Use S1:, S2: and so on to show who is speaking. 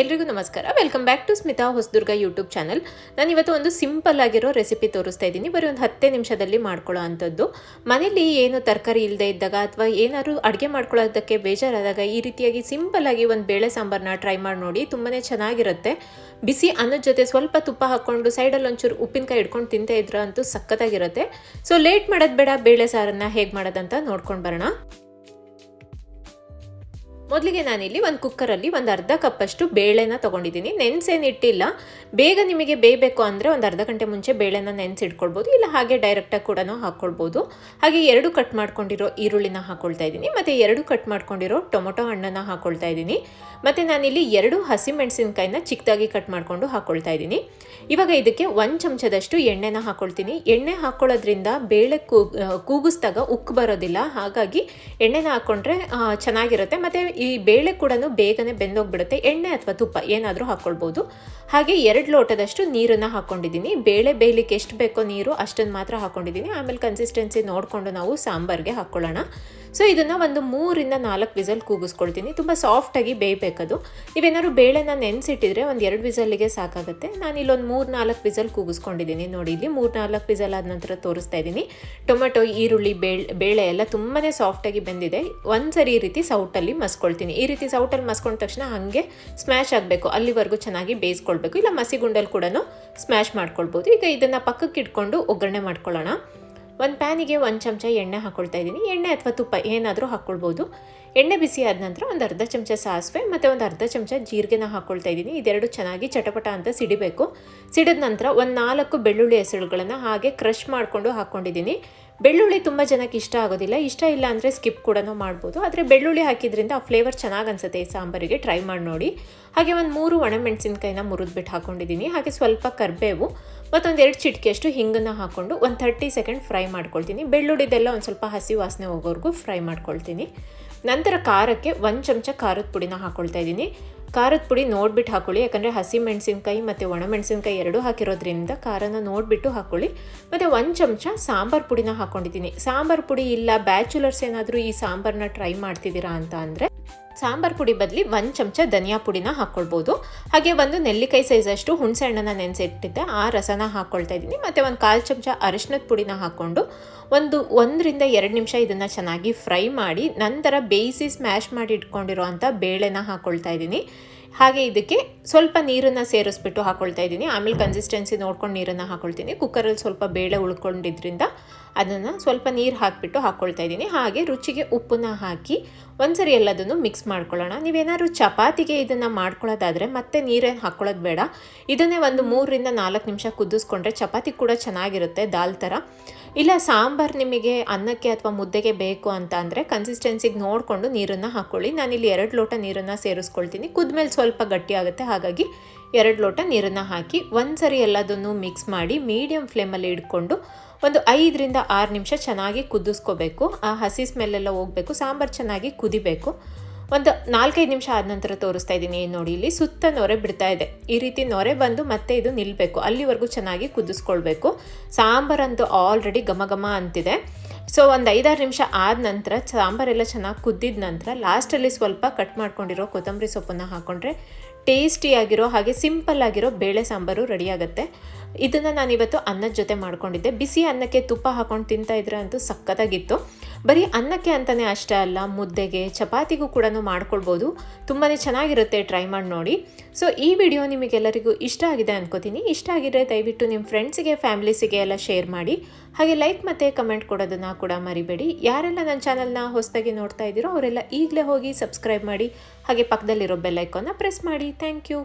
S1: ಎಲ್ರಿಗೂ ನಮಸ್ಕಾರ. Welcome back to Smita Hosadurga YouTube channel ನಾನು ಇವತ್ತು ಒಂದು ಸಿಂಪಲ್ ಆಗಿರೋ ರೆಸಿಪಿ ತೋರಿಸ್ತಾ ಇದ್ದೀನಿ. ಬರೀ ಒಂದು ಹತ್ತೇ ನಿಮಿಷದಲ್ಲಿ ಮಾಡ್ಕೊಳ್ಳೋ ಅಂಥದ್ದು. ಮನೇಲಿ ಏನು ತರಕಾರಿ ಇಲ್ಲದೆ ಇದ್ದಾಗ ಅಥವಾ ಏನಾದ್ರು ಅಡುಗೆ ಮಾಡ್ಕೊಳ್ಳೋದಕ್ಕೆ ಬೇಜಾರಾದಾಗ ಈ ರೀತಿಯಾಗಿ ಸಿಂಪಲ್ ಆಗಿ ಒಂದು ಬೇಳೆ ಸಾಂಬಾರನ್ನ ಟ್ರೈ ಮಾಡಿ ನೋಡಿ. ತುಂಬಾ ಚೆನ್ನಾಗಿರುತ್ತೆ. ಬಿಸಿ ಅನ್ನದ ಜೊತೆ ಸ್ವಲ್ಪ ತುಪ್ಪ ಹಾಕ್ಕೊಂಡು ಸೈಡಲ್ಲಿ ಒಂಚೂರು ಉಪ್ಪಿನಕಾಯಿ ಇಟ್ಕೊಂಡು ತಿಂತಾ ಇದ್ರೆ ಅಂತೂ ಸಖತ್ತಾಗಿರುತ್ತೆ. ಸೊ ಲೇಟ್ ಮಾಡೋದು ಬೇಡ. ಬೇಳೆ ಸಾರನ್ನ ಹೇಗೆ ಮಾಡೋದಂತ ನೋಡ್ಕೊಂಡು ಬರೋಣ. ಮೊದಲಿಗೆ ನಾನಿಲ್ಲಿ ಒಂದು ಕುಕ್ಕರಲ್ಲಿ ಒಂದು ಅರ್ಧ ಕಪ್ಪಷ್ಟು ಬೇಳೆನ ತೊಗೊಂಡಿದ್ದೀನಿ. ನೆನೆಸೇನಿಟ್ಟಿಲ್ಲ. ಬೇಗ ನಿಮಗೆ ಬೇಯಬೇಕು ಅಂದರೆ ಒಂದು ಅರ್ಧ ಗಂಟೆ ಮುಂಚೆ ಬೇಳೆನ ನೆನೆಸಿಟ್ಕೊಳ್ಬೋದು. ಇಲ್ಲ ಹಾಗೆ ಡೈರೆಕ್ಟಾಗಿ ಕೂಡ ಹಾಕ್ಕೊಳ್ಬೋದು. ಹಾಗೆ ಎರಡು ಕಟ್ ಮಾಡ್ಕೊಂಡಿರೋ ಈರುಳ್ಳಿನ ಹಾಕ್ಕೊಳ್ತಾ ಇದ್ದೀನಿ. ಮತ್ತು ಎರಡು ಕಟ್ ಮಾಡ್ಕೊಂಡಿರೋ ಟೊಮೊಟೊ ಹಣ್ಣನ್ನು ಹಾಕ್ಕೊಳ್ತಾ ಇದ್ದೀನಿ. ಮತ್ತು ನಾನಿಲ್ಲಿ ಎರಡು ಹಸಿಮೆಣಸಿನ್ಕಾಯಿನ ಚಿಕ್ಕದಾಗಿ ಕಟ್ ಮಾಡಿಕೊಂಡು ಹಾಕ್ಕೊಳ್ತಾ ಇದ್ದೀನಿ. ಇವಾಗ ಇದಕ್ಕೆ ಒಂದು ಚಮಚದಷ್ಟು ಎಣ್ಣೆನ ಹಾಕ್ಕೊಳ್ತೀನಿ ಎಣ್ಣೆ ಹಾಕ್ಕೊಳ್ಳೋದ್ರಿಂದ ಬೇಳೆ ಕೂಗಿಸ್ದಾಗ ಉಕ್ಕು ಬರೋದಿಲ್ಲ. ಹಾಗಾಗಿ ಎಣ್ಣೆನ ಹಾಕ್ಕೊಂಡ್ರೆ ಚೆನ್ನಾಗಿರುತ್ತೆ. ಮತ್ತು ಈ ಬೇಳೆ ಕೂಡ ಬೇಗನೆ ಬೆಂದೋಗ್ಬಿಡುತ್ತೆ. ಎಣ್ಣೆ ಅಥವಾ ತುಪ್ಪ ಏನಾದರೂ ಹಾಕ್ಕೊಳ್ಬೋದು ಹಾಗೆ ಎರಡು ಲೋಟದಷ್ಟು ನೀರನ್ನು ಹಾಕ್ಕೊಂಡಿದ್ದೀನಿ ಬೇಳೆ ಬೇಯಲಿಕ್ಕೆ ಎಷ್ಟು ಬೇಕೋ ನೀರು ಅಷ್ಟನ್ನು ಮಾತ್ರ ಹಾಕ್ಕೊಂಡಿದ್ದೀನಿ ಆಮೇಲೆ ಕನ್ಸಿಸ್ಟೆನ್ಸಿ ನೋಡಿಕೊಂಡು ನಾವು ಸಾಂಬಾರಿಗೆ ಹಾಕ್ಕೊಳ್ಳೋಣ ಸೊ ಇದನ್ನು ಒಂದು ಮೂರಿಂದ ನಾಲ್ಕು ವಿಸಲ್ ಕೂಗಿಸ್ಕೊಳ್ತೀನಿ. ತುಂಬ ಸಾಫ್ಟಾಗಿ ಬೇಯಬೇಕದು. ನೀವೇನಾದ್ರು ಬೇಳೆನ ನೆನೆಸಿಟ್ಟಿದ್ರೆ ಒಂದು ಎರಡು ವಿಸಲ್ಲಿಗೆ ಸಾಕಾಗುತ್ತೆ. ನಾನು ಇಲ್ಲೊಂದು ಮೂರು ನಾಲ್ಕು ವಿಸಲ್ ಕೂಗಿಸ್ಕೊಂಡಿದ್ದೀನಿ. ನೋಡಿ, ಇಲ್ಲಿ ಮೂರು ನಾಲ್ಕು ವಿಸಲ್ ಆದ ನಂತರ ತೋರಿಸ್ತಾ ಇದ್ದೀನಿ. ಟೊಮೆಟೊ, ಈರುಳ್ಳಿ, ಬೇಳೆ ಬೇಳೆ ಎಲ್ಲ ತುಂಬಾ ಸಾಫ್ಟಾಗಿ ಬೆಂದಿದೆ. ಒಂದು ಸರಿ ಈ ರೀತಿ ಸೌಟಲ್ಲಿ ಮಸ್ಕೊಳ್ತೀನಿ. ಈ ರೀತಿ ಸೌಟಲ್ಲಿ ಮಸ್ಕೊಂಡ ತಕ್ಷಣ ಹಾಗೆ ಸ್ಮ್ಯಾಶ್ ಆಗಬೇಕು. ಅಲ್ಲಿವರೆಗೂ ಚೆನ್ನಾಗಿ ಬೇಯಿಸ್ಕೊಳ್ಬೇಕು. ಇಲ್ಲ ಮಸಿಗುಂಡಲ್ಲಿ ಕೂಡ ಸ್ಮ್ಯಾಶ್ ಮಾಡ್ಕೊಳ್ಬೋದು. ಈಗ ಇದನ್ನು ಪಕ್ಕಕ್ಕೆ ಇಟ್ಕೊಂಡು ಒಗ್ಗರಣೆ ಮಾಡ್ಕೊಳ್ಳೋಣ. ಒಂದು ಪ್ಯಾನಿಗೆ ಒಂದು ಚಮಚ ಎಣ್ಣೆ ಹಾಕ್ಕೊಳ್ತಾ ಇದ್ದೀನಿ. ಎಣ್ಣೆ ಅಥವಾ ತುಪ್ಪ ಏನಾದರೂ ಹಾಕ್ಕೊಳ್ಬೋದು ಎಣ್ಣೆ ಬಿಸಿ ಆದ ನಂತರ ಒಂದು ಅರ್ಧ ಚಮಚ ಸಾಸಿವೆ ಮತ್ತು ಒಂದು ಅರ್ಧ ಚಮಚ ಜೀರಿಗೆನ ಹಾಕ್ಕೊಳ್ತಾ ಇದ್ದೀನಿ. ಇದೆರಡು ಚೆನ್ನಾಗಿ ಚಟಪಟ ಅಂತ ಸಿಡಿಬೇಕು. ಸಿಡಿದ ನಂತರ ಒಂದು ನಾಲ್ಕು ಬೆಳ್ಳುಳ್ಳಿ ಹೆಸರುಗಳನ್ನು ಹಾಗೆ ಕ್ರಷ್ ಮಾಡಿಕೊಂಡು ಹಾಕ್ಕೊಂಡಿದ್ದೀನಿ ಬೆಳ್ಳುಳ್ಳಿ ತುಂಬ ಜನಕ್ಕೆ ಇಷ್ಟ ಆಗೋದಿಲ್ಲ. ಇಷ್ಟ ಇಲ್ಲ ಅಂದರೆ ಸ್ಕಿಪ್ ಕೂಡ ಮಾಡ್ಬೋದು. ಆದರೆ ಬೆಳ್ಳುಳ್ಳಿ ಹಾಕಿದ್ರಿಂದ ಆ ಫ್ಲೇವರ್ ಚೆನ್ನಾಗಿ ಅನಿಸುತ್ತೆ ಈ ಸಾಂಬಾರಿಗೆ. ಟ್ರೈ ಮಾಡಿ ನೋಡಿ. ಹಾಗೆ ಒಂದು ಮೂರು ಒಣಮೆಣಸಿನ್ಕಾಯಿನ ಮುರಿದ್ಬಿಟ್ಟು ಹಾಕ್ಕೊಂಡಿದ್ದೀನಿ ಹಾಗೆ ಸ್ವಲ್ಪ ಕರಿಬೇವು ಮತ್ತೊಂದು ಎರಡು ಚಿಟಿಕೆಯಷ್ಟು ಹಿಂಗನ್ನು ಹಾಕ್ಕೊಂಡು ಒಂದು ತರ್ಟಿ ಸೆಕೆಂಡ್ ಫ್ರೈ ಮಾಡ್ಕೊಳ್ತೀನಿ. ಬೆಳ್ಳುಳ್ಳಿದೆಲ್ಲ ಒಂದು ಸ್ವಲ್ಪ ಹಸಿ ವಾಸನೆ ಹೋಗೋವರೆಗೂ ಫ್ರೈ ಮಾಡ್ಕೊಳ್ತೀನಿ. ನಂತರ ಖಾರಕ್ಕೆ ಒಂದು ಚಮಚ ಖಾರದ ಪುಡಿನ ಹಾಕ್ಕೊಳ್ತಾ ಇದ್ದೀನಿ. ಖಾರದ ಪುಡಿ ನೋಡ್ಬಿಟ್ಟು ಹಾಕೊಳ್ಳಿ, ಯಾಕಂದರೆ ಹಸಿ ಮೆಣಸಿನ್ಕಾಯಿ ಮತ್ತು ಒಣಮೆಣಸಿನ್ಕಾಯಿ ಎರಡೂ ಹಾಕಿರೋದ್ರಿಂದ ಖಾರನ ನೋಡಿಬಿಟ್ಟು ಹಾಕ್ಕೊಳ್ಳಿ ಮತ್ತು ಒಂದು ಚಮಚ ಸಾಂಬಾರು ಪುಡಿನ ಹಾಕ್ಕೊಂಡಿದ್ದೀನಿ ಸಾಂಬಾರು ಪುಡಿ ಇಲ್ಲ, ಬ್ಯಾಚುಲರ್ಸ್ ಏನಾದರೂ ಈ ಸಾಂಬಾರನ್ನ ಟ್ರೈ ಮಾಡ್ತಿದ್ದೀರಾ ಅಂತ ಅಂದರೆ ಸಾಂಬಾರ್ ಪುಡಿ ಬದಲಿ ಒಂದು ಚಮಚ ಧನಿಯಾ ಪುಡಿನ ಹಾಕ್ಕೊಳ್ಬೋದು ಹಾಗೆ ಒಂದು ನೆಲ್ಲಿಕಾಯಿ ಸೈಜಷ್ಟು ಹುಣಸೆ ಹಣ್ಣನ್ನು ನೆನೆಸಿಟ್ಟಿದ್ದೆ, ಆ ರಸನ ಹಾಕ್ಕೊಳ್ತಾ ಇದ್ದೀನಿ. ಮತ್ತು ಒಂದು ಕಾಲು ಚಮಚ ಅರಿಶಿನದ ಪುಡಿನ ಹಾಕ್ಕೊಂಡು ಒಂದು ಒಂದರಿಂದ ಎರಡು ನಿಮಿಷ ಇದನ್ನು ಚೆನ್ನಾಗಿ ಫ್ರೈ ಮಾಡಿ ನಂತರ ಬೇಯಿಸಿ ಸ್ಮ್ಯಾಶ್ ಮಾಡಿ ಇಟ್ಕೊಂಡಿರೋ ಅಂಥ ಬೇಳೆನ ಹಾಕ್ಕೊಳ್ತಾ ಇದ್ದೀನಿ. ಹಾಗೆ ಇದಕ್ಕೆ ಸ್ವಲ್ಪ ನೀರನ್ನು ಸೇರಿಸ್ಬಿಟ್ಟು ಹಾಕ್ಕೊಳ್ತಾ ಇದ್ದೀನಿ. ಆಮೇಲೆ ಕನ್ಸಿಸ್ಟೆನ್ಸಿ ನೋಡ್ಕೊಂಡು ನೀರನ್ನು ಹಾಕೊಳ್ತೀನಿ. ಕುಕ್ಕರಲ್ಲಿ ಸ್ವಲ್ಪ ಬೇಳೆ ಉಳ್ಕೊಂಡಿದ್ರಿಂದ ಅದನ್ನು ಸ್ವಲ್ಪ ನೀರು ಹಾಕಿಬಿಟ್ಟು ಹಾಕ್ಕೊಳ್ತಾ ಇದ್ದೀನಿ. ಹಾಗೆ ರುಚಿಗೆ ಉಪ್ಪನ್ನ ಹಾಕಿ ಒಂದ್ಸರಿ ಎಲ್ಲದನ್ನು ಮಿಕ್ಸ್ ಮಾಡ್ಕೊಳ್ಳೋಣ. ನೀವೇನಾದ್ರು ಚಪಾತಿಗೆ ಇದನ್ನು ಮಾಡ್ಕೊಳ್ಳೋದಾದರೆ ಮತ್ತೆ ನೀರೇನು ಹಾಕ್ಕೊಳ್ಳೋದು ಬೇಡ. ಇದನ್ನೇ ಒಂದು ಮೂರರಿಂದ ನಾಲ್ಕು ನಿಮಿಷ ಕುದಿಸ್ಕೊಂಡ್ರೆ ಚಪಾತಿ ಕೂಡ ಚೆನ್ನಾಗಿರುತ್ತೆ, ದಾಲ್ ಥರ ಇಲ್ಲ, ಸಾಂಬಾರು ನಿಮಗೆ ಅನ್ನಕ್ಕೆ ಅಥವಾ ಮುದ್ದೆಗೆ ಬೇಕು ಅಂತ ಅಂದರೆ ಕನ್ಸಿಸ್ಟೆನ್ಸಿಗೆ ನೋಡಿಕೊಂಡು ನೀರನ್ನು ಹಾಕ್ಕೊಳ್ಳಿ ನಾನಿಲ್ಲಿ ಎರಡು ಲೋಟ ನೀರನ್ನು ಸೇರಿಸ್ಕೊಳ್ತೀನಿ. ಕುದ್ಮೇಲೆ ಸ್ವಲ್ಪ ಗಟ್ಟಿಯಾಗುತ್ತೆ ಹಾಗಾಗಿ ಎರಡು ಲೋಟ ನೀರನ್ನು ಹಾಕಿ ಒಂದು ಸರಿ ಎಲ್ಲದನ್ನು ಮಿಕ್ಸ್ ಮಾಡಿ ಮೀಡಿಯಮ್ ಫ್ಲೇಮಲ್ಲಿ ಇಟ್ಕೊಂಡು ಒಂದು ಐದರಿಂದ ಆರು ನಿಮಿಷ ಚೆನ್ನಾಗಿ ಕುದಿಸ್ಕೋಬೇಕು. ಆ ಹಸಿ ಸ್ಮೆಲ್ಲೆಲ್ಲ ಹೋಗಬೇಕು. ಸಾಂಬಾರು ಚೆನ್ನಾಗಿ ಕುದಿಬೇಕು. ಒಂದು ನಾಲ್ಕೈದು ನಿಮಿಷ ಆದ ನಂತರ ತೋರಿಸ್ತಾ ಇದ್ದೀನಿ ನೋಡಿ, ಇಲ್ಲಿ ಸುತ್ತ ನೊರೆ ಬಿಡ್ತಾ ಇದೆ. ಈ ರೀತಿ ನೊರೆ ಬಂದು ಮತ್ತೆ ಇದು ನಿಲ್ಲಬೇಕು ಅಲ್ಲಿವರೆಗೂ ಚೆನ್ನಾಗಿ ಕುದಿಸ್ಕೊಳ್ಬೇಕು. ಸಾಂಬಾರಂತೂ ಆಲ್ರೆಡಿ ಘಮ ಘಮ ಅಂತಿದೆ. ಸೊ ಒಂದು ಐದಾರು ನಿಮಿಷ ಆದ ನಂತರ ಸಾಂಬಾರೆಲ್ಲ ಚೆನ್ನಾಗಿ ಕುದ್ದಿದ ನಂತರ ಲಾಸ್ಟಲ್ಲಿ ಸ್ವಲ್ಪ ಕಟ್ ಮಾಡ್ಕೊಂಡಿರೋ ಕೊತ್ತಂಬರಿ ಸೊಪ್ಪನ್ನು ಹಾಕ್ಕೊಂಡ್ರೆ ಟೇಸ್ಟಿಯಾಗಿರೋ ಹಾಗೆ ಸಿಂಪಲ್ ಆಗಿರೋ ಬೇಳೆ ಸಾಂಬಾರು ರೆಡಿಯಾಗುತ್ತೆ ಇದನ್ನು ನಾನಿವತ್ತು ಅನ್ನದ ಜೊತೆ ಮಾಡ್ಕೊಂಡಿದ್ದೆ. ಬಿಸಿ ಅನ್ನಕ್ಕೆ ತುಪ್ಪ ಹಾಕೊಂಡು ತಿಂತಾ ಇದ್ರೆ ಅಂತೂ ಸಕ್ಕತ್ತಾಗಿತ್ತು ಬರೀ ಅನ್ನಕ್ಕೆ ಅಂತಲೇ ಅಷ್ಟೇ ಅಲ್ಲ, ಮುದ್ದೆಗೆ, ಚಪಾತಿಗೂ ಕೂಡ ಮಾಡ್ಕೊಳ್ಬೋದು. ತುಂಬಾ ಚೆನ್ನಾಗಿರುತ್ತೆ ಟ್ರೈ ಮಾಡಿ ನೋಡಿ. ಸೊ ಈ ವಿಡಿಯೋ ನಿಮಗೆಲ್ಲರಿಗೂ ಇಷ್ಟ ಆಗಿದೆ ಅನ್ಕೋತೀನಿ. ಇಷ್ಟ ಆಗಿದ್ರೆ ದಯವಿಟ್ಟು ನಿಮ್ಮ ಫ್ರೆಂಡ್ಸಿಗೆ ಫ್ಯಾಮಿಲೀಸಿಗೆ ಎಲ್ಲ ಶೇರ್ ಮಾಡಿ. ಹಾಗೆ ಲೈಕ್ ಮತ್ತು ಕಮೆಂಟ್ ಕೊಡೋದನ್ನು ಕೂಡ ಮರಿಬೇಡಿ. ಯಾರೆಲ್ಲ ನನ್ನ ಚಾನಲ್ನ ಹೊಸದಾಗಿ ನೋಡ್ತಾ ಇದ್ದೀರೋ ಅವರೆಲ್ಲ ಈಗಲೇ ಹೋಗಿ ಸಬ್ಸ್ಕ್ರೈಬ್ ಮಾಡಿ. ಹಾಗೆ ಪಕ್ಕದಲ್ಲಿರೋ ಬೆಲ್ಲೈಕನ್ನ ಪ್ರೆಸ್ ಮಾಡಿ. Thank you